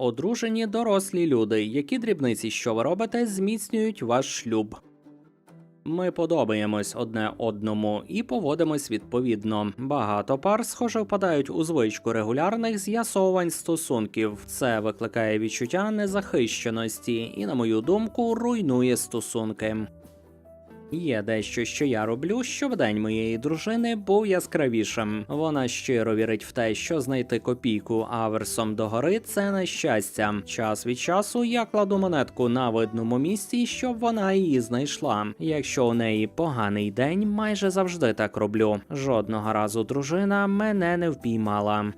одружені дорослі люди, які дрібниці, що ви робите, зміцнюють ваш шлюб. Ми подобаємось одне одному і поводимось відповідно. Багато пар, схоже, впадають у звичку регулярних з'ясовувань стосунків. Це викликає відчуття незахищеності і, на мою думку, руйнує стосунки. Є дещо, що я роблю, щоб день моєї дружини був яскравішим. Вона щиро вірить в те, що знайти копійку аверсом догори це нещастя. Час від часу я кладу монетку на видному місці, щоб вона її знайшла. Якщо у неї поганий день, майже завжди так роблю. Жодного разу дружина мене не впіймала.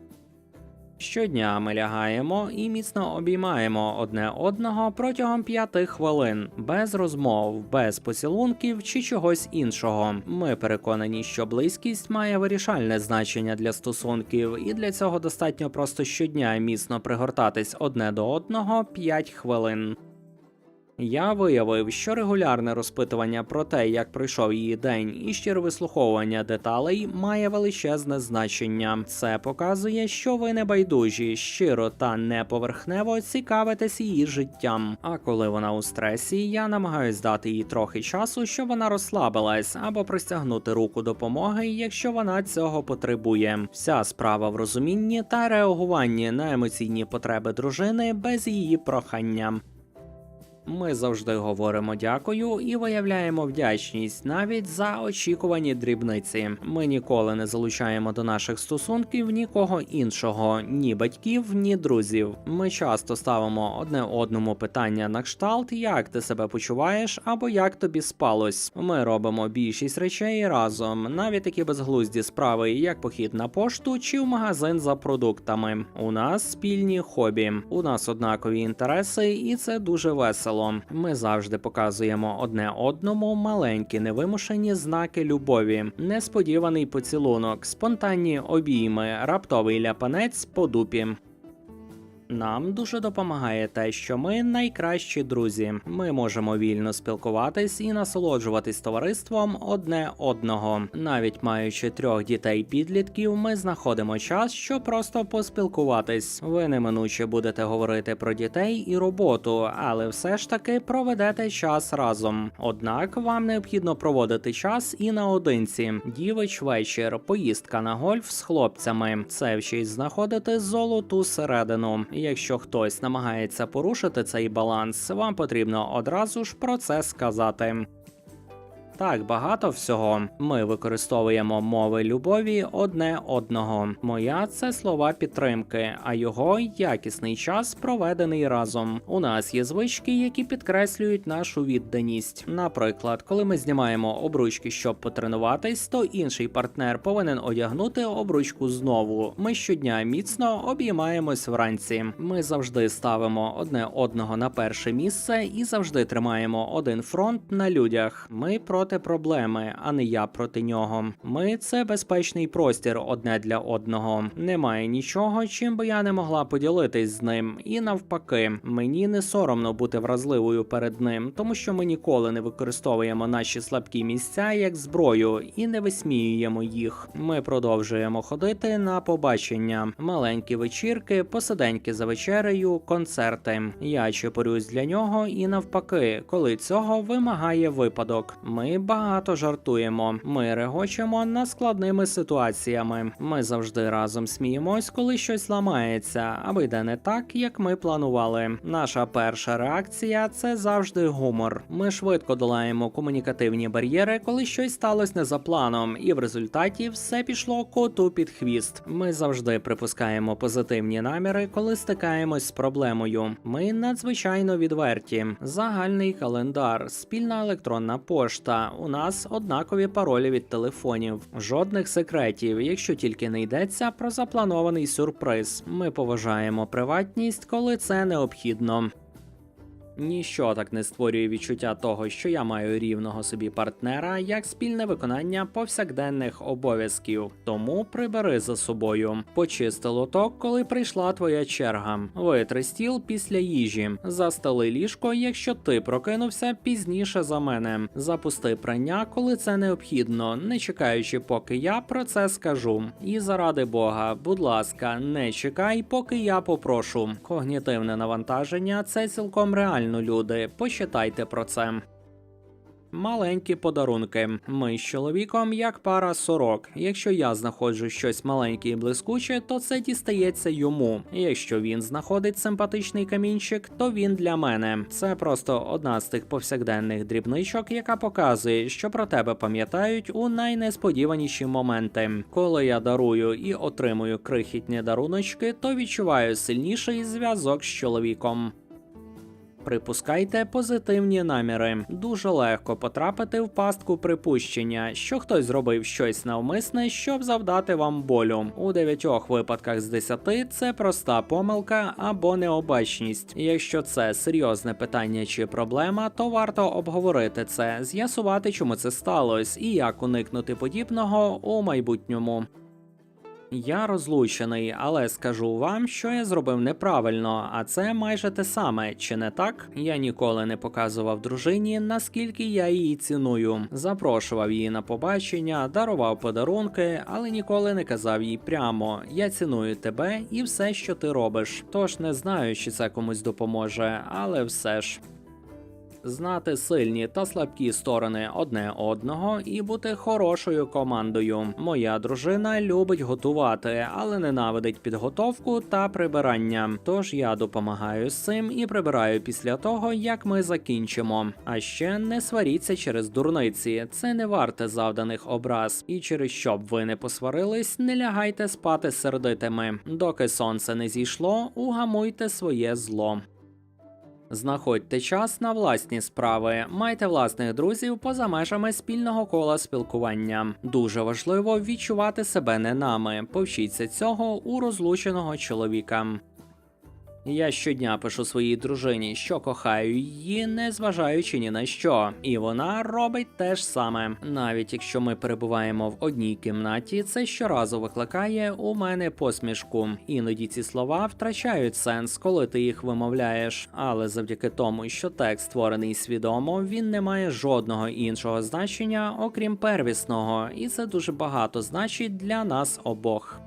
Щодня ми лягаємо і міцно обіймаємо одне одного протягом п'яти хвилин, без розмов, без поцілунків чи чогось іншого. Ми переконані, що близькість має вирішальне значення для стосунків, і для цього достатньо просто щодня міцно пригортатись одне до одного 5 хвилин. Я виявив, що регулярне розпитування про те, як пройшов її день, і щире вислуховування деталей має величезне значення. Це показує, що ви не байдужі, щиро та неповерхнево цікавитесь її життям. А коли вона у стресі, я намагаюсь дати їй трохи часу, щоб вона розслабилась, або простягнути руку допомоги, якщо вона цього потребує. Вся справа в розумінні та реагуванні на емоційні потреби дружини без її прохання. Ми завжди говоримо дякую і виявляємо вдячність навіть за очікувані дрібниці. Ми ніколи не залучаємо до наших стосунків нікого іншого, ні батьків, ні друзів. Ми часто ставимо одне одному питання на кшталт, як ти себе почуваєш або як тобі спалось. Ми робимо більшість речей разом, навіть такі безглузді справи, як похід на пошту чи в магазин за продуктами. У нас спільні хобі, у нас однакові інтереси, і це дуже весело. Ми завжди показуємо одне одному маленькі невимушені знаки любові, несподіваний поцілунок, спонтанні обійми, раптовий ляпанець по дупі. Нам дуже допомагає те, що ми найкращі друзі. Ми можемо вільно спілкуватись і насолоджуватись товариством одне одного. Навіть маючи трьох дітей підлітків, ми знаходимо час, щоб просто поспілкуватись. Ви неминуче будете говорити про дітей і роботу, але все ж таки проведете час разом. Однак вам необхідно проводити час і наодинці. Дівич вечір, поїздка на гольф з хлопцями. Це вчить знаходити золоту середину. Якщо хтось намагається порушити цей баланс, вам потрібно одразу ж про це сказати. Так багато всього. Ми використовуємо мови любові одне одного. Моя це слова підтримки, а його якісний час проведений разом. У нас є звички, які підкреслюють нашу відданість. Наприклад, коли ми знімаємо обручки, щоб потренуватись, то інший партнер повинен одягнути обручку знову. Ми щодня міцно обіймаємось вранці. Ми завжди ставимо одне одного на перше місце і завжди тримаємо один фронт на людях. Ми проти проблеми, а не я проти нього. Ми це безпечний простір одне для одного. Немає нічого, чим би я не могла поділитись з ним. І навпаки, мені не соромно бути вразливою перед ним, тому що ми ніколи не використовуємо наші слабкі місця як зброю і не висміюємо їх. Ми продовжуємо ходити на побачення, маленькі вечірки, посиденьки за вечерею, концерти. Я чепурюсь для нього і навпаки, коли цього вимагає випадок. Ми багато жартуємо. Ми регочемо над складними ситуаціями. Ми завжди разом сміємось, коли щось ламається, або йде не так, як ми планували. Наша перша реакція це завжди гумор. Ми швидко долаємо комунікативні бар'єри, коли щось сталося не за планом, і в результаті все пішло коту під хвіст. Ми завжди припускаємо позитивні наміри, коли стикаємось з проблемою. Ми надзвичайно відверті. Загальний календар, спільна електронна пошта. У нас однакові паролі від телефонів, жодних секретів, якщо тільки не йдеться про запланований сюрприз. Ми поважаємо приватність, коли це необхідно. Ніщо так не створює відчуття того, що я маю рівного собі партнера, як спільне виконання повсякденних обов'язків. Тому прибери за собою. Почисти лоток, коли прийшла твоя черга. Витри стіл після їжі. Застели ліжко, якщо ти прокинувся пізніше за мене. Запусти прання, коли це необхідно, не чекаючи, поки я про це скажу. І заради Бога, будь ласка, не чекай, поки я попрошу. Когнітивне навантаження це цілком реально, люди. Почитайте про це. Маленькі подарунки. Ми з чоловіком як пара сорок. Якщо я знаходжу щось маленьке і блискуче, то це дістається йому. Якщо він знаходить симпатичний камінчик, то він для мене. Це просто одна з тих повсякденних дрібничок, яка показує, що про тебе пам'ятають у найнесподіваніші моменти. Коли я дарую і отримую крихітні даруночки, то відчуваю сильніший зв'язок з чоловіком. Припускайте позитивні наміри. Дуже легко потрапити в пастку припущення, що хтось зробив щось навмисне, щоб завдати вам болю. У дев'ятьох випадках з десяти це проста помилка або необачність. Якщо це серйозне питання чи проблема, то варто обговорити це, з'ясувати, чому це сталося, і як уникнути подібного у майбутньому. Я розлучений, але скажу вам, що я зробив неправильно, а це майже те саме, чи не так? Я ніколи не показував дружині, наскільки я її ціную. Запрошував її на побачення, дарував подарунки, але ніколи не казав їй прямо: я ціную тебе і все, що ти робиш. Тож не знаю, чи це комусь допоможе, але все ж. Знати сильні та слабкі сторони одне одного і бути хорошою командою. Моя дружина любить готувати, але ненавидить підготовку та прибирання. Тож я допомагаю з цим і прибираю після того, як ми закінчимо. А ще не сваріться через дурниці. Це не варте завданих образ. І через що б ви не посварились, не лягайте спати сердитими. Доки сонце не зійшло, угамуйте своє зло. Знаходьте час на власні справи, майте власних друзів поза межами спільного кола спілкування. Дуже важливо відчувати себе не нами. Повчіться цього у розлученого чоловіка. Я щодня пишу своїй дружині, що кохаю її, не зважаючи ні на що, і вона робить те ж саме. Навіть якщо ми перебуваємо в одній кімнаті, це щоразу викликає у мене посмішку. Іноді ці слова втрачають сенс, коли ти їх вимовляєш. Але завдяки тому, що текст створений свідомо, він не має жодного іншого значення, окрім первісного, і це дуже багато значить для нас обох.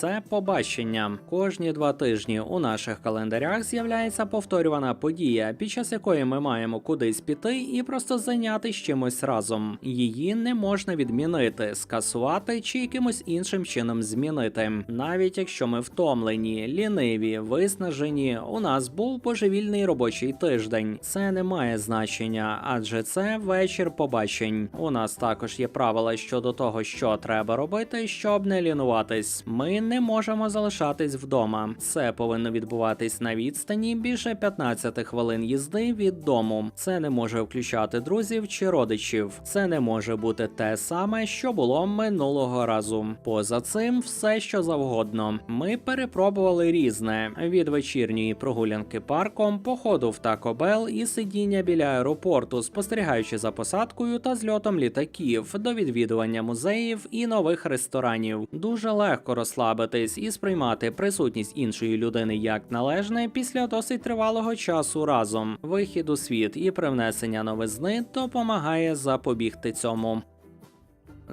Це побачення. Кожні два тижні у наших календарях з'являється повторювана подія, під час якої ми маємо кудись піти і просто зайнятися чимось разом. Її не можна відмінити, скасувати чи якимось іншим чином змінити. Навіть якщо ми втомлені, ліниві, виснажені, у нас був божевільний робочий тиждень. Це не має значення, адже це вечір побачень. У нас також є правила щодо того, що треба робити, щоб не лінуватись. Ми не можемо залишатись вдома. Це повинно відбуватись на відстані більше 15 хвилин їзди від дому. Це не може включати друзів чи родичів. Це не може бути те саме, що було минулого разу. Поза цим все, що завгодно. Ми перепробували різне: від вечірньої прогулянки парком, походу в Taco Bell і сидіння біля аеропорту, спостерігаючи за посадкою та зльотом літаків, до відвідування музеїв і нових ресторанів. Дуже легко розслабитись і сприймати присутність іншої людини як належне після досить тривалого часу разом. Вихід у світ і привнесення новизни допомагає запобігти цьому.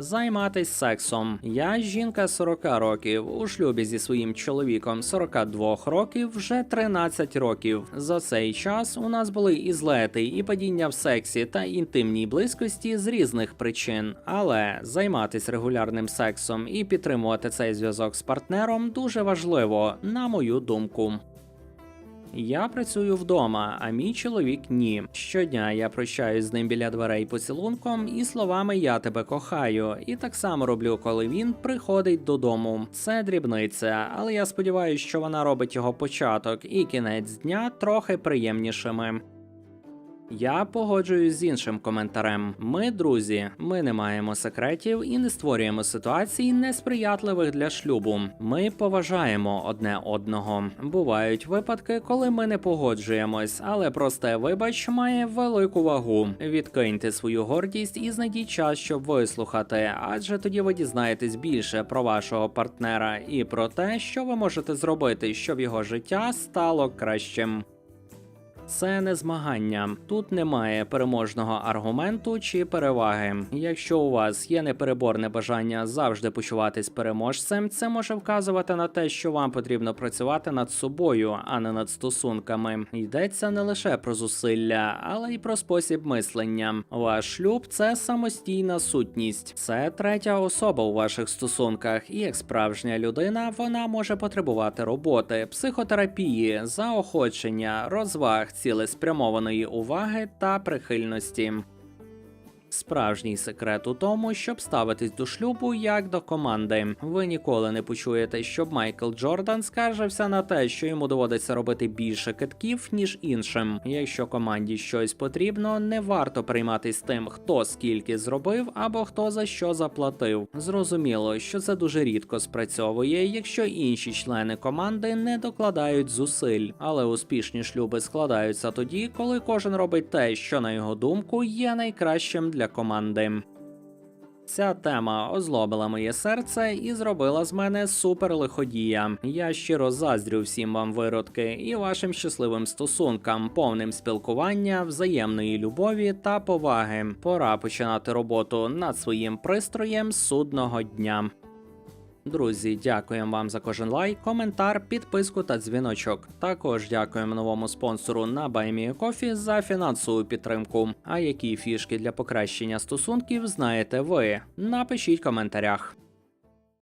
Займатись сексом. Я жінка 40 років у шлюбі зі своїм чоловіком 42 років вже 13 років. За цей час у нас були і злети, і падіння в сексі та інтимній близькості з різних причин. Але займатись регулярним сексом і підтримувати цей зв'язок з партнером дуже важливо, на мою думку. Я працюю вдома, а мій чоловік ні. Щодня я прощаюсь з ним біля дверей поцілунком і словами Я тебе кохаю. І так само роблю, коли він приходить додому. Це дрібниця, але я сподіваюся, що вона робить його початок і кінець дня трохи приємнішими. Я погоджуюсь з іншим коментарем. Ми друзі, ми не маємо секретів і не створюємо ситуацій несприятливих для шлюбу. Ми поважаємо одне одного. Бувають випадки, коли ми не погоджуємось, але просте вибач має велику вагу. Відкиньте свою гордість і знайдіть час, щоб вислухати, адже тоді ви дізнаєтесь більше про вашого партнера і про те, що ви можете зробити, щоб його життя стало кращим. Це не змагання. Тут немає переможного аргументу чи переваги. Якщо у вас є непереборне бажання завжди почуватись переможцем, це може вказувати на те, що вам потрібно працювати над собою, а не над стосунками. Йдеться не лише про зусилля, але й про спосіб мислення. Ваш шлюб це самостійна сутність, це третя особа у ваших стосунках, і як справжня людина вона може потребувати роботи, психотерапії, заохочення, розваг, цілеспрямованої уваги та прихильності. Справжній секрет у тому, щоб ставитись до шлюбу як до команди. Ви ніколи не почуєте, щоб Майкл Джордан скаржився на те, що йому доводиться робити більше китків, ніж іншим. Якщо команді щось потрібно, не варто прийматись тим, хто скільки зробив або хто за що заплатив. Зрозуміло, що це дуже рідко спрацьовує, якщо інші члени команди не докладають зусиль, але успішні шлюби складаються тоді, коли кожен робить те, що на його думку є найкращим для команди. Ця тема озлобила моє серце і зробила з мене супер лиходія. Я щиро заздрю всім вам виродки і вашим щасливим стосункам, повним спілкування, взаємної любові та поваги. Пора починати роботу над своїм пристроєм судного дня. Друзі, дякуємо вам за кожен лайк, коментар, підписку та дзвіночок. Також дякуємо новому спонсору на BuyMeACoffee за фінансову підтримку. А які фішки для покращення стосунків знаєте ви? Напишіть в коментарях.